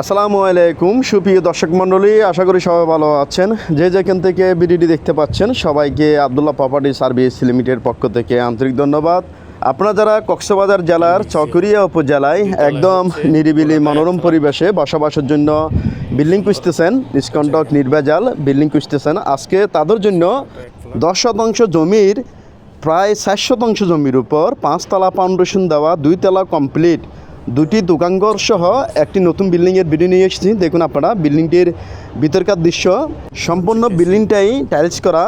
আসসালামু আলাইকুম। সুপ্রিয় দর্শক মণ্ডলী, আশা করি সবাই ভালো আছেন। যে যেখান থেকে ভিডিওটি দেখতে পাচ্ছেন, সবাইকে আবদুল্লাহ প্রপার্টি সার্ভিস লিমিটেড পক্ষ থেকে আন্তরিক ধন্যবাদ। আপনারা যারা কক্সবাজার জেলার চকরিয়া উপজেলায় একদম নিরিবিলি মনোরম পরিবেশে বসবাসের জন্য বিল্ডিং খুঁজতেছেন নিষ্কণ্টক নির্ভেজাল বিল্ডিং খুঁজতেছেন, আজকে তাদের জন্য দশ শতাংশ জমির, প্রায় ষাট শতাংশ জমির উপর পাঁচতলা ফাউন্ডেশন দেওয়া দুইতলা কমপ্লিট দুটি দোকানঘর সহ একটি নতুন বিল্ডিংয়ের ভিডিও নিয়ে এসেছি। দেখুন আপনারা বিল্ডিংটির ভিতরকার দৃশ্য। সম্পূর্ণ বিল্ডিংটাই টাইলস করা।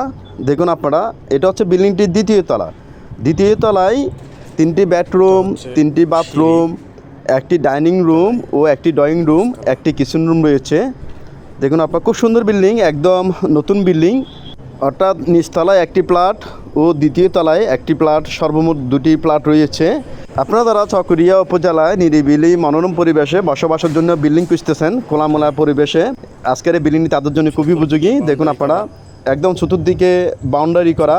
দেখুন আপনারা এটা হচ্ছে বিল্ডিংটির দ্বিতীয় তলা। দ্বিতীয় তলায় তিনটি বেডরুম তিনটি বাথরুম একটি ডাইনিং রুম ও একটি ড্রয়িং রুম একটি কিচেন রুম রয়েছে। দেখুন আপনার খুব সুন্দর বিল্ডিং একদম নতুন বিল্ডিং। অর্থাৎ নিচতলায় একটি প্লাট ও দ্বিতীয় তলায় একটি প্লাট সর্বমোট দুটি প্লাট রয়েছে। আপনারা যারা চকরিয়া উপজেলায় নিরিবিলি মনোরম পরিবেশে বসবাসের জন্য বিল্ডিং খুঁজতেছেন খোলামোলা পরিবেশে আজকের এই বিল্ডিংটি তাদের জন্য খুবই উপযোগী। দেখুন আপনারা একদম চতুর্দিকে বাউন্ডারি করা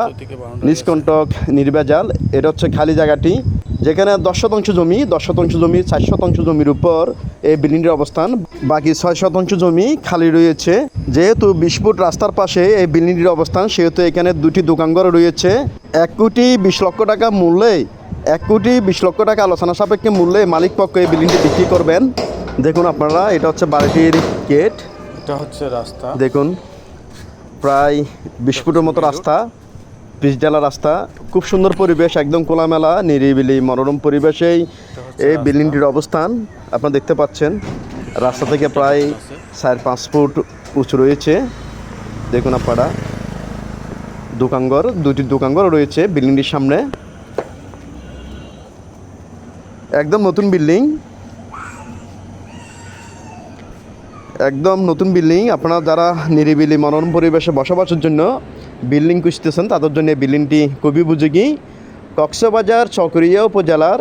নিষ্কণ্টক নির্ভেজাল এটা হচ্ছে খালি জায়গাটি। যেখানে দশ শতাংশ জমি দশ শতাংশ জমি চার শতাংশ জমির উপর এই বিল্ডিংটির অবস্থান। বাকি ছয় শতাংশ জমি খালি রয়েছে। যেহেতু বিশ ফুট রাস্তার পাশে এই বিল্ডিংটির অবস্থান সেহেতু এখানে দুটি দোকানঘর রয়েছে। এক কোটি বিশ লক্ষ টাকা মূল্যে এক কোটি বিশ লক্ষ টাকা আলোচনা সাপেক্ষে মূল্যে মালিক পক্ষ এই বিল্ডিংটি বিক্রি করবেন। দেখুন আপনারা এটা হচ্ছে বাড়িটির গেট। এটা হচ্ছে রাস্তা। দেখুন প্রায় বিশ ফুটের মতো রাস্তা পিচডালা রাস্তা। খুব সুন্দর পরিবেশ একদম খোলামেলা নিরিবিলি মনোরম পরিবেশেই এই বিল্ডিংটির অবস্থান। আপনারা দেখতে পাচ্ছেন রাস্তা থেকে প্রায় চার পাঁচ ফুট উঁচু রয়েছে। দেখুন আপনারা দোকানঘর দুটি দোকানঘর রয়েছে বিল্ডিংটির সামনে। একদম নতুন বিল্ডিং। একদম নতুন বিল্ডিং। আপনারা যারা নিরিবিলি মনোরম পরিবেশে বসবাসের জন্য বিল্ডিং খুঁজতেছেন তাদের জন্য বিল্ডিংটি খুবই উপযোগী। কক্সবাজার চকরিয়া উপজেলার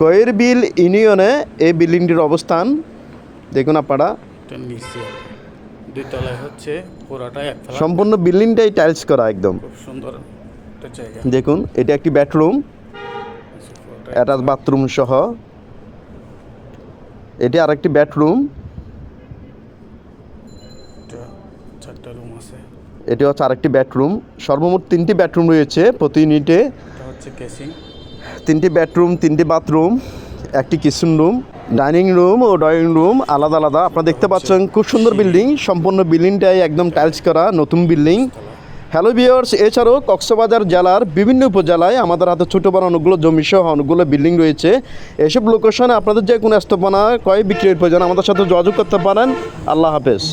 কয়েরবিল ইউনিয়নে এই বিল্ডিংটির অবস্থান। দেখুন আপনারা। হচ্ছে সম্পূর্ণ বিল্ডিংটাই টাইলস করা একদম। খুব সুন্দর দেখুন এটা একটি বেডরুম অ্যাটাচ বাথরুম সহ। এটি আরেকটি বেডরুম এটি হচ্ছে আরেকটি বেডরুম সর্বমোট তিনটি বেডরুম রয়েছে প্রতি ইউনিটে তিনটি বেডরুম তিনটি বাথরুম একটি কিচেন রুম ডাইনিং রুম ও ড্রয়িং রুম আলাদা আলাদা। আপনারা দেখতে পাচ্ছেন খুব সুন্দর বিল্ডিং সম্পূর্ণ বিল্ডিংটাই একদম টাইলস করা নতুন বিল্ডিং হ্যালো বিয়ার্স এছাড়াও কক্সবাজার জেলার বিভিন্ন উপজেলায় আমাদের হাতে ছোটো বড় অনেকগুলো জমি সহ অনেকগুলো বিল্ডিং রয়েছে। এসব লোকেশনে আপনাদের যে কোনো স্থাপনা কয় বিক্রির প্রয়োজন আমাদের সাথে যোগাযোগ করতে পারেন। আল্লাহ হাফেজ।